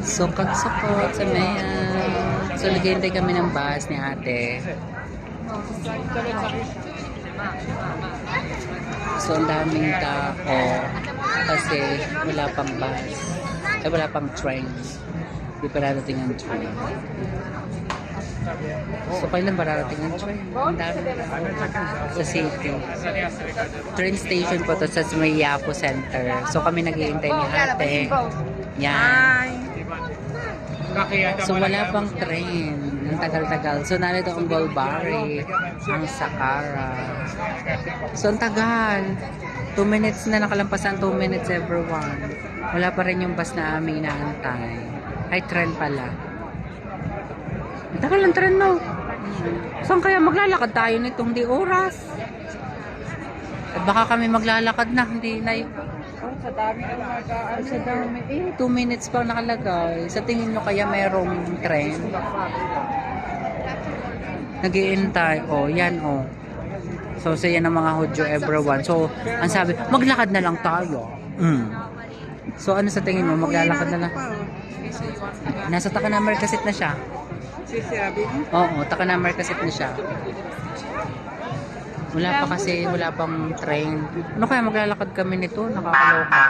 Sukot-sukot sa mayan. So, naghihintay kami ng bus ni ate. So, ang daming tao kasi wala pang bus. Ay, wala pang train. Hindi pa narating ang train. So, kailan ba narating ang train? Ang dami sa city. Train station po to sa may Yapo Center. So, kami naghihintay ni ate. Yan. So wala pang train. Ang tagal-tagal. So narito ang Golbari, ang Sakara. So ang tagal. 2 minutes na nakalampasan 2 minutes everyone. Wala pa rin yung bus na aming inaantay. Ay, tren pala. Ang tagal ng tren no. Saan kaya maglalakad tayo nitong di oras? At baka kami maglalakad na, hindi na yun. Sa dami ng mga Ay, sa dami. Eh, 2 minutes pa nakalagay. Sa tingin nyo kaya merong tren? Nagiintay. Oh, yan oh. So, sa yan ang mga Hudyo everyone. So, ang sabi, maglakad na lang tayo. Mm. So, ano sa tingin mo? Maglalakad na lang. Nasa Takanamar kasit na siya. Sisiyabi mo? Oo, Takanamar kasit na siya. Wala pa kasi, wala pang train. Ano kaya maglalakad kami nito? Nakakaloka.